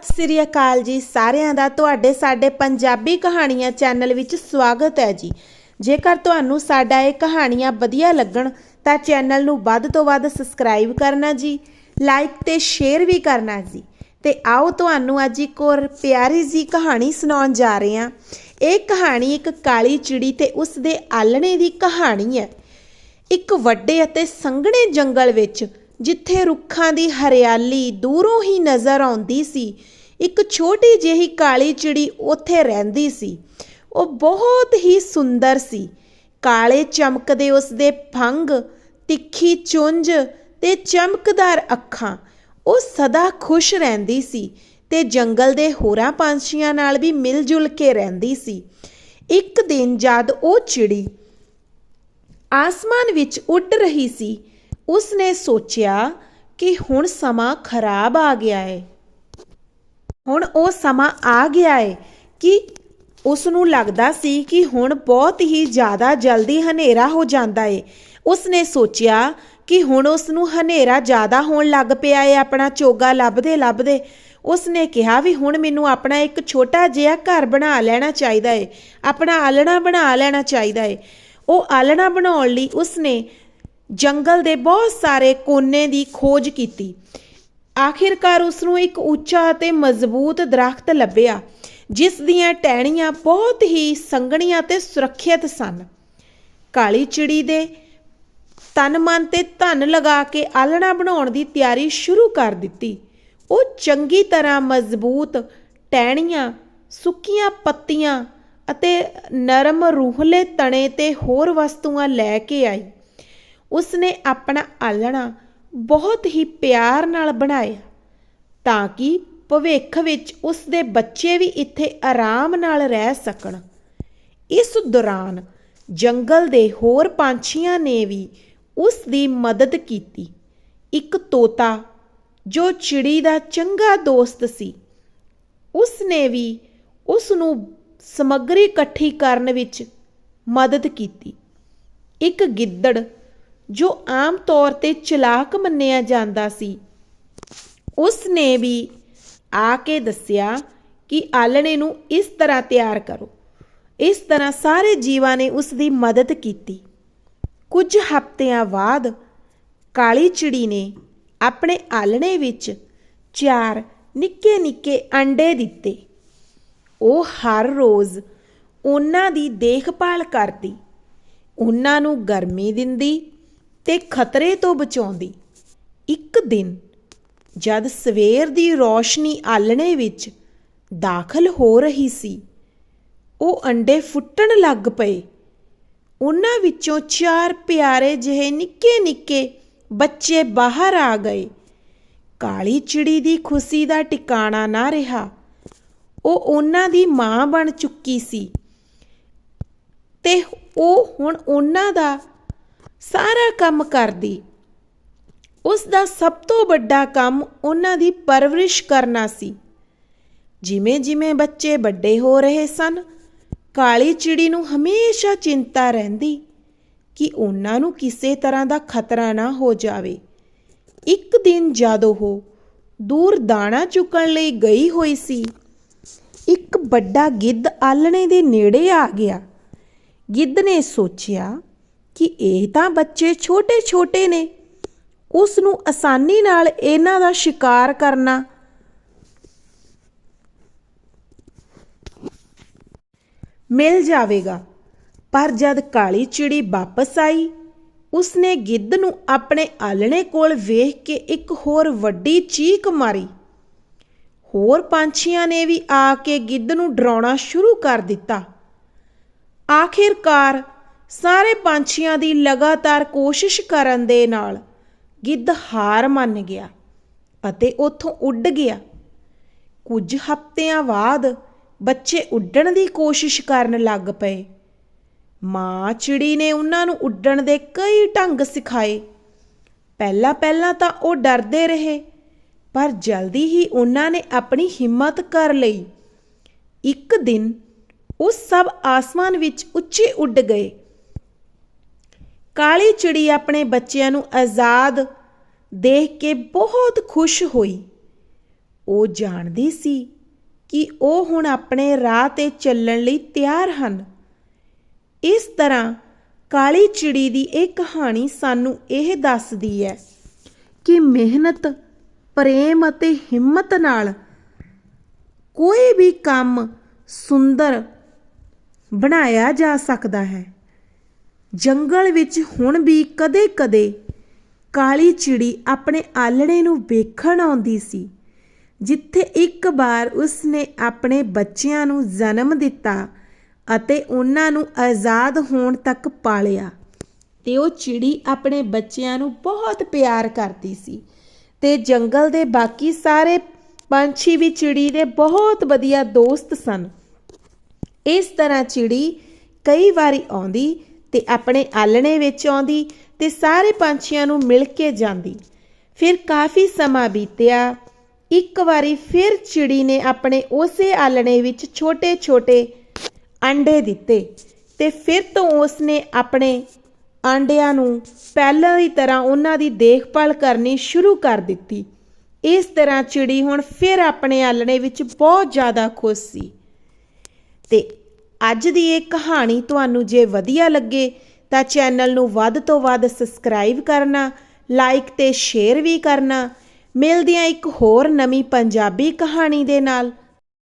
ਸਤਿ ਸ੍ਰੀ ਅਕਾਲ ਜੀ। ਸਾਰਿਆਂ ਦਾ ਤੁਹਾਡੇ ਸਾਡੇ ਪੰਜਾਬੀ ਕਹਾਣੀਆਂ ਚੈਨਲ ਵਿੱਚ ਸਵਾਗਤ ਹੈ ਜੀ। ਜੇਕਰ ਤੁਹਾਨੂੰ ਸਾਡਾ ਇਹ ਕਹਾਣੀਆਂ ਵਧੀਆ ਲੱਗਣ, ਤਾਂ ਚੈਨਲ ਨੂੰ ਵੱਧ ਤੋਂ ਵੱਧ ਸਬਸਕ੍ਰਾਈਬ ਕਰਨਾ ਜੀ, ਲਾਈਕ ਤੇ ਸ਼ੇਅਰ ਵੀ ਕਰਨਾ ਜੀ। ਤੇ ਆਓ ਤੁਹਾਨੂੰ ਅੱਜ ਇੱਕ ਹੋਰ ਪਿਆਰੀ ਜੀ ਕਹਾਣੀ ਸੁਣਾਉਣ ਜਾ ਰਹੇ ਹਾਂ। ਇਹ ਕਹਾਣੀ ਇੱਕ ਕਾਲੀ ਚਿੜੀ ਤੇ ਉਸ ਦੇ ਆਲਣੇ ਦੀ ਕਹਾਣੀ ਹੈ। ਇੱਕ ਵੱਡੇ ਅਤੇ ਸੰਘਣੇ ਜੰਗਲ ਵਿੱਚ ਜਿੱਥੇ ਰੁੱਖਾਂ ਦੀ ਹਰਿਆਲੀ ਦੂਰੋਂ ਹੀ ਨਜ਼ਰ ਆਉਂਦੀ ਸੀ, ਇੱਕ ਛੋਟੀ ਜਿਹੀ ਕਾਲੀ ਚਿੜੀ ਉੱਥੇ ਰਹਿੰਦੀ ਸੀ। ਉਹ ਬਹੁਤ ਹੀ ਸੁੰਦਰ ਸੀ। ਕਾਲੇ ਚਮਕਦੇ ਉਸ ਦੇ ਫੰਗ ਤਿੱਖੀ ਚੁੰਝ ਤੇ ਚਮਕਦਾਰ ਅੱਖਾਂ। ਉਹ ਸਦਾ ਖੁਸ਼ ਰਹਿੰਦੀ ਸੀ ਤੇ ਜੰਗਲ ਦੇ ਹੋਰਾਂ ਪੰਛੀਆਂ ਨਾਲ ਵੀ ਮਿਲ ਜੁਲ ਕੇ ਰਹਿੰਦੀ ਸੀ। ਇੱਕ ਦਿਨ ਜਦ ਉਹ ਚਿੜੀ ਆਸਮਾਨ ਵਿੱਚ ਉੱਡ ਰਹੀ ਸੀ ਉਸਨੇ ਸੋਚਿਆ ਕਿ ਹੁਣ ਸਮਾਂ ਖਰਾਬ ਆ ਗਿਆ ਹੈ ਹੁਣ ਉਹ ਸਮਾਂ ਆ ਗਿਆ ਹੈ ਕਿ ਉਸ ਨੂੰ ਲੱਗਦਾ ਸੀ ਕਿ ਹੁਣ ਬਹੁਤ ਹੀ ਜ਼ਿਆਦਾ ਜਲਦੀ ਹਨੇਰਾ ਹੋ ਜਾਂਦਾ ਹੈ ਉਸਨੇ ਸੋਚਿਆ ਕਿ ਹੁਣ ਉਸ ਨੂੰ ਹਨੇਰਾ ਜ਼ਿਆਦਾ ਹੋਣ ਲੱਗ ਪਿਆ ਹੈ ਆਪਣਾ ਚੋਗਾ ਲੱਭਦੇ ਲੱਭਦੇ। ਉਸਨੇ ਕਿਹਾ ਵੀ ਹੁਣ ਮੈਨੂੰ ਆਪਣਾ ਇੱਕ ਛੋਟਾ ਜਿਹਾ ਘਰ ਬਣਾ ਲੈਣਾ ਚਾਹੀਦਾ ਹੈ ਆਪਣਾ ਆਲਣਾ ਬਣਾ ਲੈਣਾ ਚਾਹੀਦਾ ਹੈ ਉਹ ਆਲਣਾ ਬਣਾਉਣ ਲਈ ਉਸਨੇ ਜੰਗਲ ਦੇ ਬਹੁਤ ਸਾਰੇ ਕੋਨੇ ਦੀ ਖੋਜ ਕੀਤੀ। ਆਖਿਰਕਾਰ ਉਸ ਨੂੰ ਇੱਕ ਉੱਚਾ ਅਤੇ ਮਜ਼ਬੂਤ ਦਰਖਤ ਲੱਭਿਆ, ਜਿਸ ਦੀਆਂ ਟਹਿਣੀਆਂ ਬਹੁਤ ਹੀ ਸੰਘਣੀਆਂ ਤੇ ਸੁਰੱਖਿਅਤ ਸਨ। ਕਾਲੀ ਚਿੜੀ ਦੇ ਤਨ ਮਨ ਤੇ ਧਨ ਲਗਾ ਕੇ ਆਲਣਾ ਬਣਾਉਣ ਦੀ ਤਿਆਰੀ ਸ਼ੁਰੂ ਕਰ ਦਿੱਤੀ। ਉਹ ਚੰਗੀ ਤਰ੍ਹਾਂ ਮਜ਼ਬੂਤ ਟਹਿਣੀਆਂ, ਸੁੱਕੀਆਂ ਪੱਤੀਆਂ ਅਤੇ ਨਰਮ ਰੂਹਲੇ ਤਣੇ ਤੇ ਹੋਰ ਵਸਤੂਆਂ ਲੈ ਕੇ ਆਈ। ਉਸਨੇ ਆਪਣਾ ਆਲਣਾ ਬਹੁਤ ਹੀ ਪਿਆਰ ਨਾਲ ਬਣਾਇਆ, ਤਾਂ ਕਿ ਭਵਿੱਖ ਵਿੱਚ ਉਸ ਦੇ ਬੱਚੇ ਵੀ ਇੱਥੇ ਆਰਾਮ ਨਾਲ ਰਹਿ ਸਕਣ। ਇਸ ਦੌਰਾਨ ਜੰਗਲ ਦੇ ਹੋਰ ਪੰਛੀਆਂ ਨੇ ਵੀ ਉਸ ਦੀ ਮਦਦ ਕੀਤੀ। ਇੱਕ ਤੋਤਾ, ਜੋ ਚਿੜੀ ਦਾ ਚੰਗਾ ਦੋਸਤ ਸੀ ਉਸ ਨੇ ਵੀ ਉਸ ਨੂੰ ਸਮੱਗਰੀ ਇਕੱਠੀ ਕਰਨ ਵਿੱਚ ਮਦਦ ਕੀਤੀ। ਇੱਕ ਗਿੱਦੜ ਜੋ ਆਮ ਤੌਰ ਤੇ ਚਲਾਕ ਮੰਨਿਆ ਜਾਂਦਾ ਸੀ। ਉਸ ਨੇ ਵੀ ਆ ਕੇ ਦੱਸਿਆ ਕਿ ਆਲਣੇ ਨੂੰ ਇਸ ਤਰ੍ਹਾਂ ਤਿਆਰ ਕਰੋ। ਇਸ ਤਰ੍ਹਾਂ ਸਾਰੇ ਜੀਵਾਂ ਨੇ ਉਸ ਦੀ ਮਦਦ ਕੀਤੀ। ਕੁਝ ਹਫ਼ਤਿਆਂ ਬਾਅਦ ਕਾਲੀ ਚਿੜੀ ਨੇ ਆਪਣੇ ਆਲਣੇ ਵਿੱਚ ਚਾਰ ਨਿੱਕੇ ਨਿੱਕੇ ਅੰਡੇ ਦਿੱਤੇ। ਉਹ ਹਰ ਰੋਜ਼ ਉਹਨਾਂ ਦੀ ਦੇਖਭਾਲ ਕਰਦੀ। ਉਹਨਾਂ ਨੂੰ ਗਰਮੀ ਦਿੰਦੀ। ਤੇ ਖਤਰੇ ਤੋਂ ਬਚਾਉਂਦੀ। ਇੱਕ ਦਿਨ ਜਦ ਸਵੇਰ ਦੀ ਰੌਸ਼ਨੀ ਆਲਣੇ ਵਿੱਚ ਦਾਖਲ ਹੋ ਰਹੀ ਸੀ, ਉਹ ਅੰਡੇ ਫੁੱਟਣ ਲੱਗ ਪਏ। ਉਹਨਾਂ ਵਿੱਚੋਂ ਚਾਰ ਪਿਆਰੇ ਜਿਹੇ ਨਿੱਕੇ ਨਿੱਕੇ ਬੱਚੇ ਬਾਹਰ ਆ ਗਏ। ਕਾਲੀ ਚਿੜੀ ਦੀ ਖੁਸ਼ੀ ਦਾ ਟਿਕਾਣਾ ਨਾ ਰਿਹਾ। ਉਹ ਉਹਨਾਂ ਦੀ ਮਾਂ ਬਣ ਚੁੱਕੀ ਸੀ ਤੇ ਉਹ ਹੁਣ ਉਹਨਾਂ ਦਾ ਸਾਰਾ ਕੰਮ ਕਰਦੀ। ਉਸ ਦਾ ਸਭ ਤੋਂ ਵੱਡਾ ਕੰਮ ਉਹਨਾਂ ਦੀ ਪਰਵਰਿਸ਼ ਕਰਨਾ ਸੀ। ਜਿਵੇਂ ਜਿਵੇਂ ਬੱਚੇ ਵੱਡੇ ਹੋ ਰਹੇ ਸਨ, ਕਾਲੀ ਚਿੜੀ ਨੂੰ ਹਮੇਸ਼ਾ ਚਿੰਤਾ ਰਹਿੰਦੀ ਕਿ ਉਹਨਾਂ ਨੂੰ ਕਿਸੇ ਤਰ੍ਹਾਂ ਦਾ ਖਤਰਾ ਨਾ ਹੋ ਜਾਵੇ। ਇੱਕ ਦਿਨ ਜਦ ਉਹ ਦੂਰ ਦਾਣਾ ਚੁੱਕਣ ਲਈ ਗਈ ਹੋਈ ਸੀ, ਇੱਕ ਵੱਡਾ ਗਿੱਧ ਆਲਣੇ ਦੇ ਨੇੜੇ ਆ ਗਿਆ। ਗਿੱਧ ਨੇ ਸੋਚਿਆ ਕਿ ਇਹ ਤਾਂ ਬੱਚੇ ਛੋਟੇ-ਛੋਟੇ ਨੇ। ਉਸ ਨੂੰ ਆਸਾਨੀ ਨਾਲ ਇਹਨਾਂ ਦਾ ਸ਼ਿਕਾਰ ਕਰਨਾ। ਮਿਲ ਜਾਵੇਗਾ। ਪਰ ਜਦ ਕਾਲੀ ਚਿੜੀ ਵਾਪਸ ਆਈ, ਉਸਨੇ ਗਿੱਧ ਨੂੰ ਆਪਣੇ ਆਲਣੇ ਕੋਲ ਵੇਖ ਕੇ ਇੱਕ ਹੋਰ ਵੱਡੀ ਚੀਕ ਮਾਰੀ। ਹੋਰ ਪੰਛੀਆਂ ਨੇ ਵੀ ਆ ਕੇ ਗਿੱਧ ਨੂੰ ਡਰਾਉਣਾ ਸ਼ੁਰੂ ਕਰ ਦਿੱਤਾ। ਆਖਿਰਕਾਰ ਸਾਰੇ ਪੰਛੀਆਂ ਦੀ ਲਗਾਤਾਰ ਕੋਸ਼ਿਸ਼ ਕਰਨ ਦੇ ਨਾਲ ਗਿੱਧ ਹਾਰ ਮੰਨ ਗਿਆ ਅਤੇ ਉੱਥੋਂ ਉੱਡ ਗਿਆ। ਕੁਝ ਹਫ਼ਤਿਆਂ ਬਾਅਦ ਬੱਚੇ ਉੱਡਣ ਦੀ ਕੋਸ਼ਿਸ਼ ਕਰਨ ਲੱਗ ਪਏ। ਮਾਂ ਚਿੜੀ ਨੇ ਉਹਨਾਂ ਨੂੰ ਉੱਡਣ ਦੇ ਕਈ ਢੰਗ ਸਿਖਾਏ। ਪਹਿਲਾਂ ਪਹਿਲਾਂ ਤਾਂ ਉਹ ਡਰਦੇ ਰਹੇ, ਪਰ ਜਲਦੀ ਹੀ ਉਹਨਾਂ ਨੇ ਆਪਣੀ ਹਿੰਮਤ ਕਰ ਲਈ। ਇੱਕ ਦਿਨ ਉਹ ਸਭ ਆਸਮਾਨ ਵਿੱਚ ਉੱਚੇ ਉੱਡ ਗਏ। ਕਾਲੀ ਚਿੜੀ ਆਪਣੇ ਬੱਚਿਆਂ ਨੂੰ ਆਜ਼ਾਦ ਦੇਖ ਕੇ ਬਹੁਤ ਖੁਸ਼ ਹੋਈ। ਉਹ ਜਾਣਦੀ ਸੀ ਕਿ ਉਹ ਹੁਣ ਆਪਣੇ ਰਾਹ ਤੇ ਚੱਲਣ ਲਈ ਤਿਆਰ ਹਨ। ਇਸ ਤਰ੍ਹਾਂ ਕਾਲੀ ਚਿੜੀ ਦੀ ਇਹ ਕਹਾਣੀ ਸਾਨੂੰ ਇਹ ਦੱਸਦੀ ਹੈ ਕਿ ਮਿਹਨਤ, ਪ੍ਰੇਮ ਅਤੇ ਹਿੰਮਤ ਨਾਲ ਕੋਈ ਵੀ ਕੰਮ ਸੁੰਦਰ ਬਣਾਇਆ ਜਾ ਸਕਦਾ ਹੈ। ਜੰਗਲ ਵਿੱਚ ਹੁਣ ਵੀ ਕਦੇ-ਕਦੇ ਕਾਲੀ ਚਿੜੀ ਆਪਣੇ ਆਲਣੇ ਨੂੰ ਵੇਖਣ ਆਉਂਦੀ ਸੀ, ਜਿੱਥੇ ਇੱਕ ਵਾਰ ਉਸਨੇ ਆਪਣੇ ਬੱਚਿਆਂ ਨੂੰ ਜਨਮ ਦਿੱਤਾ ਅਤੇ ਉਹਨਾਂ ਨੂੰ ਆਜ਼ਾਦ ਹੋਣ ਤੱਕ ਪਾਲਿਆ ਤੇ ਉਹ ਚਿੜੀ ਆਪਣੇ ਬੱਚਿਆਂ ਨੂੰ ਬਹੁਤ ਪਿਆਰ ਕਰਦੀ ਸੀ ਤੇ ਜੰਗਲ ਦੇ ਬਾਕੀ ਸਾਰੇ ਪੰਛੀ ਵੀ ਚਿੜੀ ਦੇ ਬਹੁਤ ਵਧੀਆ ਦੋਸਤ ਸਨ। ਇਸ ਤਰ੍ਹਾਂ ਚਿੜੀ ਕਈ ਵਾਰੀ ਆਉਂਦੀ ਤੇ ਆਪਣੇ ਆਲਣੇ ਵਿੱਚ ਆਉਂਦੀ ਤੇ ਸਾਰੇ ਪੰਛੀਆਂ ਨੂੰ ਮਿਲ ਕੇ ਜਾਂਦੀ। ਫਿਰ ਕਾਫੀ ਸਮਾਂ ਬੀਤਿਆ। ਇੱਕ ਵਾਰੀ ਫਿਰ ਚਿੜੀ ਨੇ ਆਪਣੇ ਉਸੇ ਆਲਣੇ ਵਿੱਚ ਛੋਟੇ-ਛੋਟੇ ਅੰਡੇ ਦਿੱਤੇ ਤੇ ਫਿਰ ਤੋਂ ਉਸਨੇ ਆਪਣੇ ਆਂਡਿਆਂ ਨੂੰ ਪਹਿਲਾਂ ਦੀ ਤਰ੍ਹਾਂ ਉਹਨਾਂ ਦੀ ਦੇਖਭਾਲ ਕਰਨੀ ਸ਼ੁਰੂ ਕਰ ਦਿੱਤੀ। ਇਸ ਤਰ੍ਹਾਂ ਚਿੜੀ ਹੁਣ ਫਿਰ ਆਪਣੇ ਆਲਣੇ ਵਿੱਚ ਬਹੁਤ ਜ਼ਿਆਦਾ ਖੁਸ਼ ਸੀ। ਤੇ ਅੱਜ ਦੀ ਇਹ ਕਹਾਣੀ ਤੁਹਾਨੂੰ ਜੇ ਵਧੀਆ ਲੱਗੇ ਤਾਂ ਚੈਨਲ ਨੂੰ ਵੱਧ ਤੋਂ ਵੱਧ ਸਬਸਕ੍ਰਾਈਬ ਕਰਨਾ, ਲਾਈਕ ਤੇ ਸ਼ੇਅਰ ਵੀ ਕਰਨਾ। ਮਿਲਦਿਆਂ ਇੱਕ ਹੋਰ ਨਵੀਂ ਪੰਜਾਬੀ ਕਹਾਣੀ ਦੇ ਨਾਲ।